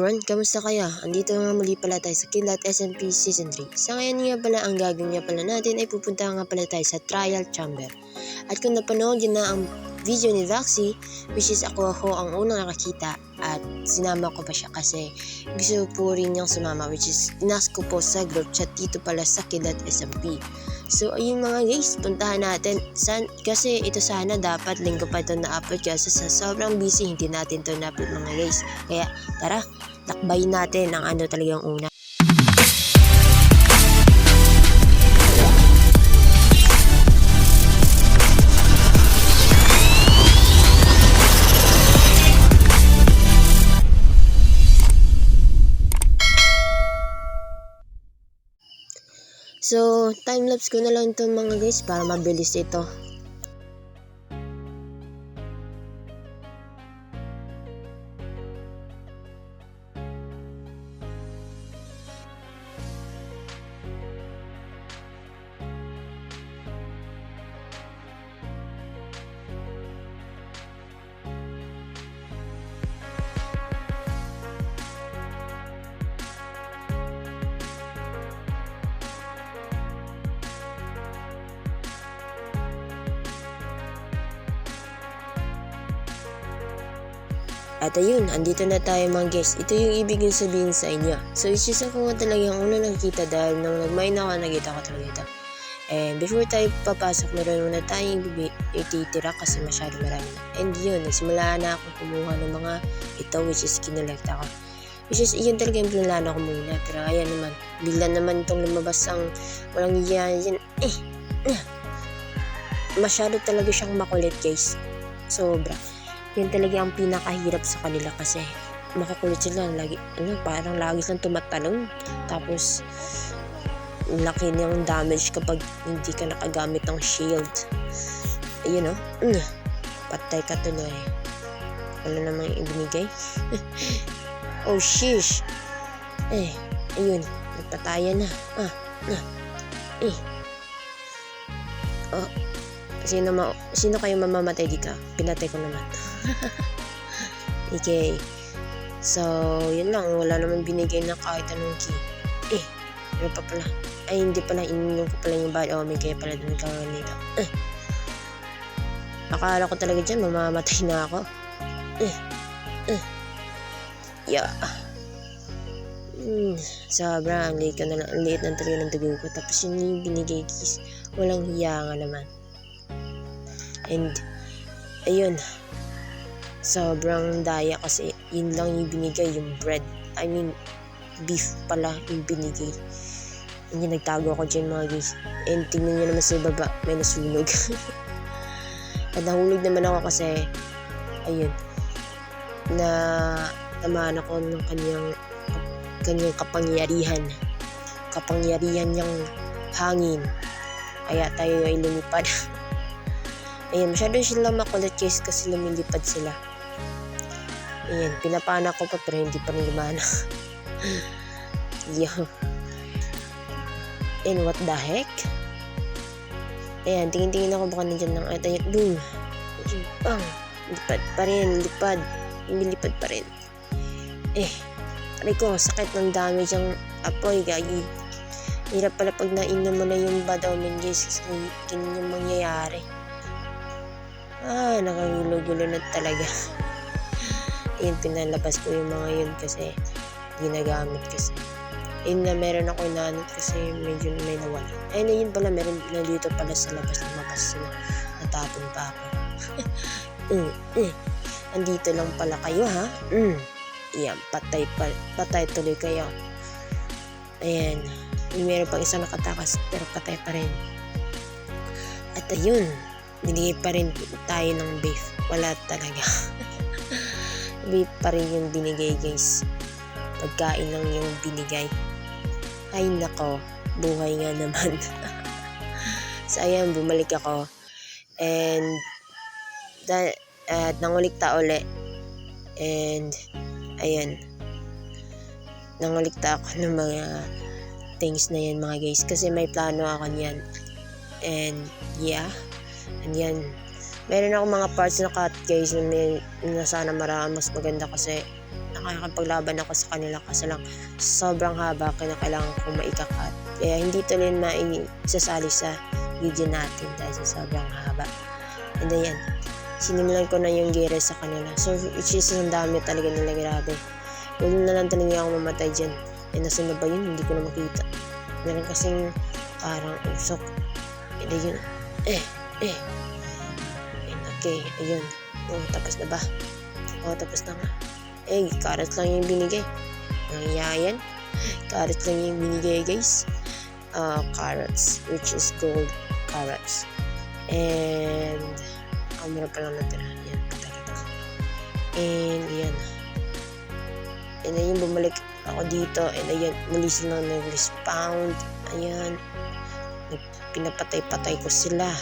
everyone, kamusta kayo? Andito nga muli pala tayo sa Kilat SMP Season 3. Sa ngayon nga pala, ang gagawin nga pala natin ay pupunta nga pala tayo sa trial chamber. At kung napanood yun na ang video ni Vaxi, which is ako ako ang unang nakakita at sinama ko pa siya kasi gusto po rin niyang sumama which is inas ko po sa group chat dito pala sa Kilat SMP. So ayun mga guys, puntahan natin. San, kasi ito sana dapat linggo pa ito na-upload kasi sa sobrang busy hindi natin ito na-upload mga guys. Kaya tara, lakbayin natin ang ano talagang una. So, time-lapse ko na lang ito mga guys para mabilis ito. At ayun, andito na tayo mga guys. Ito yung ibig yung sabihin sa inyo. So, isa ko nga talaga yung una nakikita dahil nung nag-mine ako, nakita ko talaga ito. And before tayo papasok, meron muna tayong ititira kasi masyado marami. And yun, nagsimula na ako kumuha ng mga ito which is kinolect ako. Which is, yun talaga yung pinalano ko muna. Pero ayan naman, bigla naman itong lumabas ang walang yan. yan. Eh. Masyado talaga siyang makulit guys. Sobra yan talaga ang pinakahirap sa kanila kasi makukulit sila. Lagi ano parang lagi kang tumatalon tapos laki niyang damage kapag hindi ka nakagamit ng shield. Ayun o mm, patay ka tuloy. Ano naman yung ibinigay. Oh shish eh ayun. Nagpatayan na. Ah, ah. Eh. Oh Sino, ma sino kayo mamamatay? Dito? Pinatay ko naman. okay. So, yun lang. Wala naman binigay na kahit anong key. Eh, ano pa pala? Ay, hindi pala. Ininom ko pala yung bad omen. Kaya pala kawan nito. Eh. Akala ko talaga dyan, mamamatay na ako. Eh. Eh. Yeah. Hmm, sobra, ang liit, na, ang liit ng talaga ng dugo ko. Tapos yun yung binigay kiss. Walang hiya nga naman. And, ayun, sobrang daya kasi yun lang yung binigay, yung bread. I mean, beef pala yung binigay. Yun, nagtago ako dyan mga guys. And tingnan nyo naman sa baba, may nasunog. At nahulog naman ako kasi, ayun, na tamaan ako ng kanyang kanyang kapangyarihan. Kapangyarihan niyang hangin. Kaya tayo ay lumipad. Ayan, masyado sila makulit guys kasi lumilipad sila. Ayan, pinapana ko pa pero hindi pa rin lumana. Yo. And what the heck? Ayan, tingin-tingin ako baka nandyan ng at ayun, boom. Bang. Lipad pa rin, lipad. Lumilipad pa rin. Eh, aray ko, sakit ng damage ang apoy, gagi. Hirap pala pag nainom mo na yung bad omen kasi ganyan yung mangyayari. Ah, nakagulo-gulo na talaga. Ayun, pinalabas ko yung mga yun kasi ginagamit kasi. Ayun na meron ako inanot kasi medyo may nawala. Ayun na yun pala, meron na dito pala sa labas lumabas sila. Natapon pa ako. mm, mm. Andito lang pala kayo ha. Mm. Yan, patay, pa, patay tuloy kayo. Ayan. Meron pang isang nakatakas pero patay pa rin. At ayun, binigay pa rin tayo ng beef. Wala talaga. beef pa rin yung binigay guys. Pagkain lang yung binigay. Ay nako, buhay nga naman. so ayan, bumalik ako. And, da, at nangulikta uli. And, ayan. Nangulikta ako ng mga things na yan mga guys. Kasi may plano ako niyan. And, yeah. And yan, Meron ako mga parts na cut guys na, may, na sana marami mas maganda kasi nakakapaglaban ako sa kanila kasi lang sobrang haba kaya kailangan kong maikakat. Kaya hindi tuloy maisasali sa video natin dahil sa sobrang haba. And then yan, sinimulan ko na yung gira sa kanila. So which is ang dami talaga nila grabe. Yun na lang talaga ako mamatay dyan. Eh nasa na ba yun? Hindi ko na makita. Meron kasing parang usok. Then yun, eh, eh. Okay, ayun. Oh, tapos na ba? Oh, tapos na nga. Eh, carrots lang yung binigay. Ang yan. Carrots lang yung binigay, guys. Uh, carrots, which is gold carrots. And, ang oh, meron pa lang natira. Yan, patay ito. And, yan. And ayun, bumalik ako dito. And ayan, muli silang nag-respound. Ayan. Pinapatay-patay ko sila.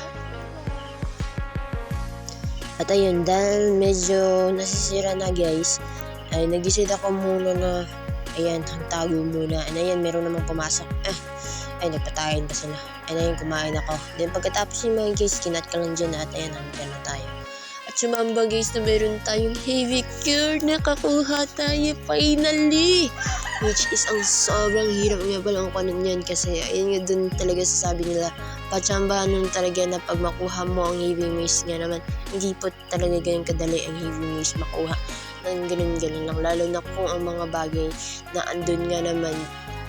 At ayun, dahil medyo nasisira na guys, ay nag-decide ako muna na ayan, tago muna. And ayan, meron namang pumasok. Eh, ay, nagpatayin pa sila. And ayun, kumain ako. Then pagkatapos yung mga guys, kinat ka lang dyan at ayan, hanggang na tayo. At sumamba guys na meron tayong heavy cure. Nakakuha tayo finally! Which is ang sobrang hirap nga pala ang kanon yan kasi ayun nga dun talaga sasabi nila pachamba nun talaga na pag makuha mo ang heavy mace nga naman hindi po talaga ganun kadali ang heavy mace makuha. Ng ganun-ganun lang lalo na kung ang mga bagay na andun nga naman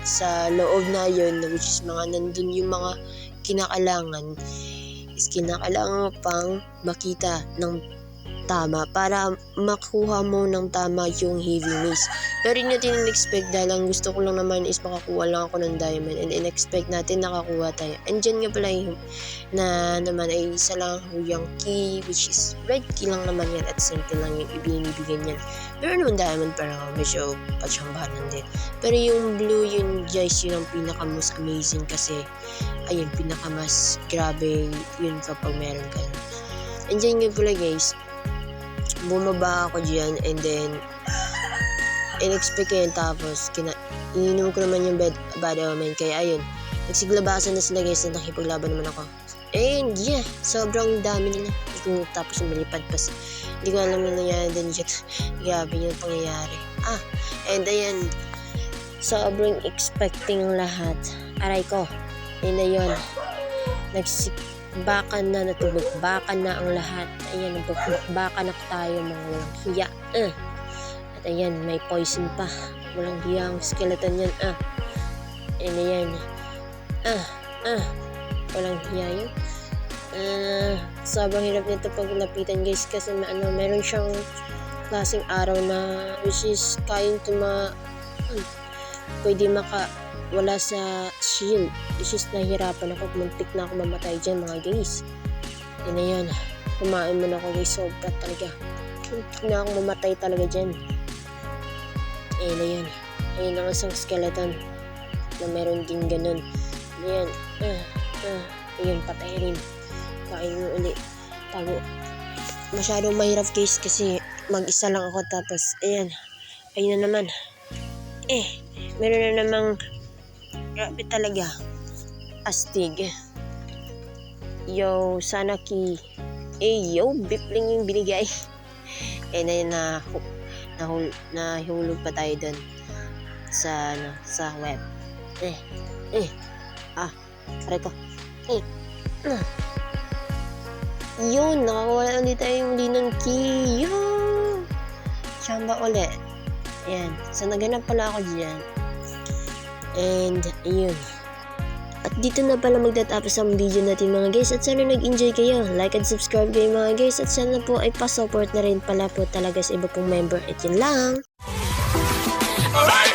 sa loob na yun which is mga nandun yung mga kinakailangan is kinakailangan pang makita ng tama para makuha mo ng tama yung heavy mace. Pero hindi natin in-expect dahil ang gusto ko lang naman is makakuha lang ako ng diamond and in-expect natin nakakuha tayo. And dyan nga pala yung na naman ay isa lang yung key which is red key lang naman yan at simple lang yung ibinibigyan yan. Pero naman diamond pero medyo patsambahan din. Pero yung blue yun guys yun ang pinaka most amazing kasi ayun pinaka mas grabe yun kapag meron ka. And dyan nga pala guys, bumaba ako dyan and then in-expect yun tapos kina ininom ko naman yung bed, bad omen. Kaya ayun nagsiglabasan na sila guys na nakipaglaban naman ako. And yeah sobrang dami nila. Ko tapos malipad pa hindi ko alam yung nangyari din dyan. Grabe yung pangyayari. Ah and ayan sobrang expecting lahat. Aray ko. And ayun nagsik baka na natulog, baka na ang lahat. Ayan, baka na tayo mga walang hiya. Uh. At ayan, may poison pa. Walang hiya ang skeleton yan. Ah. And ayan. Ah, ah. Walang hiya yun. Ah, sobrang hirap nito pag lapitan guys kasi ma- ano, meron siyang klaseng araw na which is kayang tuma hmm, pwede maka wala sa shield. Which is nahihirapan ako. Muntik na ako mamatay dyan mga guys. Yan na yan. Kumain mo na ako guys. Sobra talaga. Muntik na ako mamatay talaga dyan. Ayan na yan. Ayan ang isang skeleton. Na meron din ganun. Ayan. Ah, ah. Ayan, patay rin. Kain mo ulit. Tago. Masyadong mahirap guys kasi mag-isa lang ako tapos ayan. Ayun na naman. Eh, meron na namang Grabe talaga. Astig. Yo, sana ki. Eh, yo, bipling yung binigay. eh, na, na, nahul, nahulog pa tayo dun sa, ano, sa web. Eh, eh, ah, pare ko. Eh, ah. Yun, nakakawala ulit tayo yung linang key. Yun! Chamba ulit. Ayan. So, naganap pala ako dyan. And, ayun. At dito na pala magtatapos ang video natin mga guys at sana nag-enjoy kayo. Like and subscribe kayo mga guys at sana po ay pa-support na rin pala po talaga sa iba pong member. At yun lang. Alright!